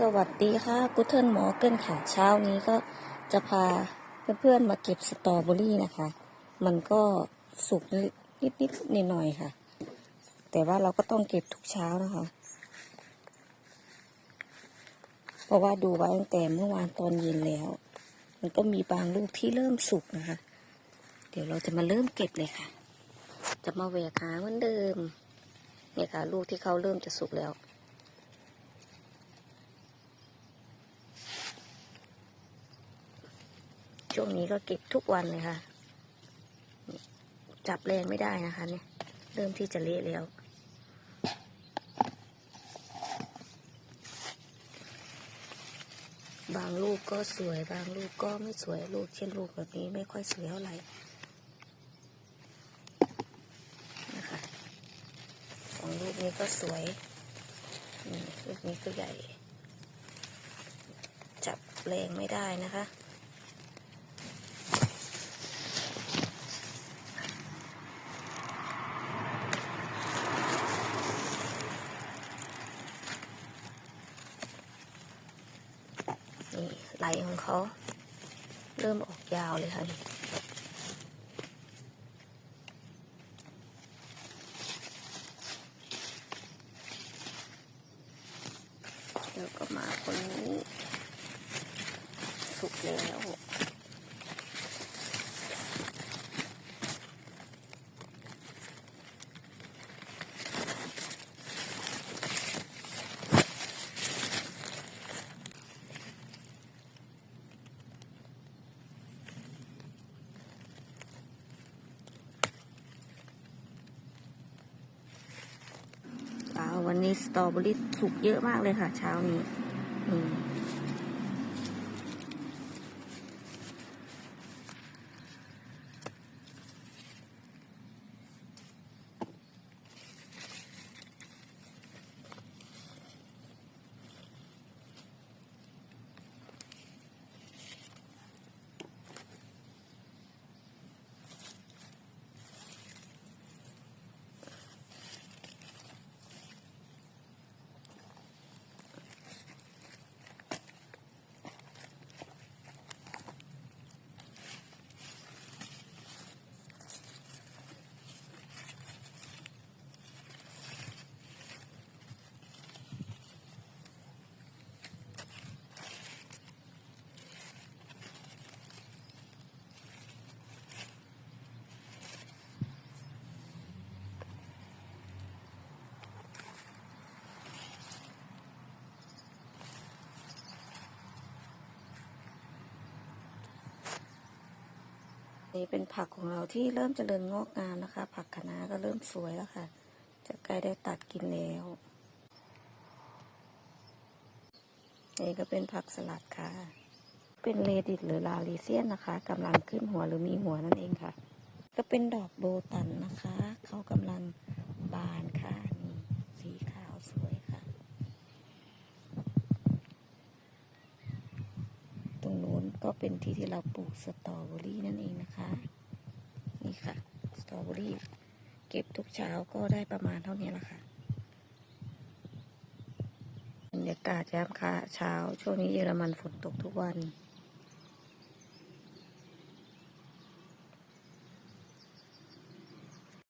สวัสดีค่ะกุเทิลหมอเกิลค่ะเช้านี้ก็จะพาเพื่อนๆมาเก็บสตรอเบอรี่นะคะ มันก็สุกนิดๆหน่อยๆค่ะ แต่ว่าเราก็ต้องเก็บทุกเช้านะคะ เพราะว่าดูไว้ตั้งแต่เมื่อวานตอนเย็นแล้ว มันก็มีบางลูกที่เริ่มสุกนะคะ เดี๋ยวเราจะมาเริ่มเก็บเลยค่ะ จะมาแหวกหาเหมือนเดิมเนี่ยค่ะลูกที่เขาเริ่มจะสุกแล้ว ช่วงนี้ก็เก็บทุกวันเลยค่ะ จับแรงไม่ได้นะคะเนี่ย เริ่มที่จะเละแล้วบางลูกก็สวยบางลูกก็ไม่สวยลูกเช่นลูกแบบนี้ไม่ค่อยสวยเท่าไหร่นะคะสองลูกนี้ก็สวยลูกนี้ก็ใหญ่ จับแรงไม่ได้นะคะ นี่ ไหลของเขา เริ่มออกยาวเลยค่ะนี่แล้วก็มาคนนี้สุกแล้ว วันนี้สตรอเบอรี่สุกเยอะมากเลยค่ะ เช้านี้อื นี่เป็นผักของเราที่เริ่มเจริญงอกงามนะคะ ผักคะน้าก็เริ่มสวยแล้วค่ะ จะใกล้ได้ตัดกินแล้วนี่ก็เป็นผักสลัดค่ะ เป็นเลดิตหรือลาลีเซียนนะคะกำลังขึ้นหัวหรือมีหัวนั่นเองค่ะ ก็เป็นดอกโบตันนะคะ เขากำลังบานค่ะ นี่สีขาวสวยค่ะ ตรงโน้น ก็เป็นที่ที่เราปลูกสตรอเบอรี่นั่นเองนะคะ นี่ค่ะ สตรอเบอรี่ เก็บทุกเช้าก็ได้ประมาณเท่านี้ละค่ะบรรยากาศยามค่ะเช้า ช่วงนี้เยอรมันฝนตกทุกวัน